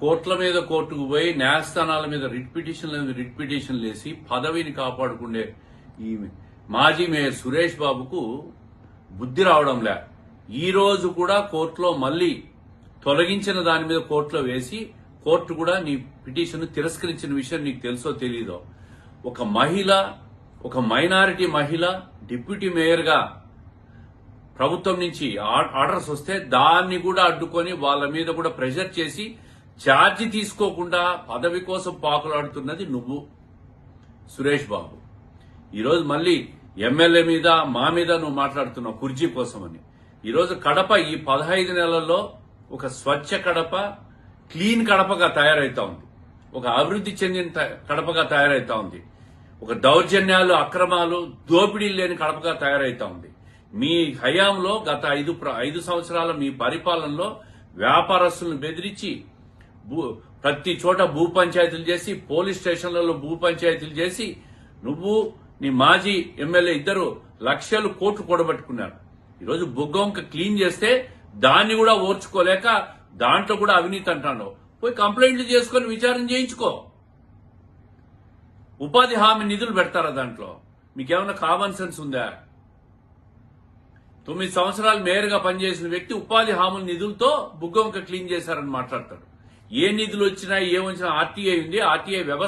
కోట్ల మీద కోర్టుకు పోయి న్యాయస్థానాల మీద రిట్ పిటిషన్ల మీద రిట్ పిటిషన్లు వేసి పదవిని కాపాడుకునే ఈ మాజీ మేయర్ సురేష్ బాబుకు బుద్ధి రావడంలే ఈరోజు కూడా కోర్టులో మళ్ళీ తొలగించిన దాని మీద కోర్టులో వేసి కోర్టు కూడా నీ పిటిషన్ తిరస్కరించిన విషయం నీకు తెలుసో తెలీదో. ఒక మహిళ ఒక మైనారిటీ మహిళ డిప్యూటీ మేయర్గా ప్రభుత్వం నుంచి ఆర్డర్స్ వస్తే దాన్ని కూడా అడ్డుకొని వాళ్ళ మీద కూడా ప్రెషర్ చేసి చార్జి తీసుకోకుండా పదవి కోసం పాకులాడుతున్నది నువ్వు సురేష్ బాబు. ఈరోజు మళ్ళీ ఎమ్మెల్యే మీద మా మీద నువ్వు మాట్లాడుతున్నావు కుర్జీ కోసమని. ఈరోజు కడప ఈ పదహైదు నెలల్లో ఒక స్వచ్ఛ కడప క్లీన్ కడపగా తయారైతా ఉంది. ఒక అభివృద్ధి చెందిన త- కడపగా తయారైతా ఉంది. ఒక దౌర్జన్యాలు అక్రమాలు దోపిడీలు లేని కడపగా తయారైతా ఉంది. మీ హయాంలో గత ఐదు ప్ర- ఐదు సంవత్సరాల మీ పరిపాలనలో వ్యాపారస్తులను బెదిరించి భూ ప్రతి చోట భూ పంచాయతీలు చేసి పోలీస్ స్టేషన్లలో భూ పంచాయతీలు చేసి నువ్వు నీ మాజీ ఎమ్మెల్యే ఇద్దరు లక్షలు కోట్లు కూడబెట్టుకున్నారు. ఈరోజు బుగ్గంక క్లీన్ చేస్తే దాన్ని కూడా ఓర్చుకోలేక దాంట్లో కూడా అవినీతి అంటాను పోయి కంప్లైంట్లు చేసుకొని విచారణ చేయించుకో. ఉపాధి హామీ నిధులు పెడతారా దాంట్లో? మీకేమైనా కామన్ సెన్స్ ఉందా? తొమ్మిది సంవత్సరాలు మేయర్గా పనిచేసిన వ్యక్తి ఉపాధి హామీ నిధులతో బుగ్గంక క్లీన్ చేశారని మాట్లాడతాడు. ఏ నిధులు వచ్చినా ఏమొచ్చినా ఆర్టీఐ ఉంది ఆర్టీఐ వ్యవస్థ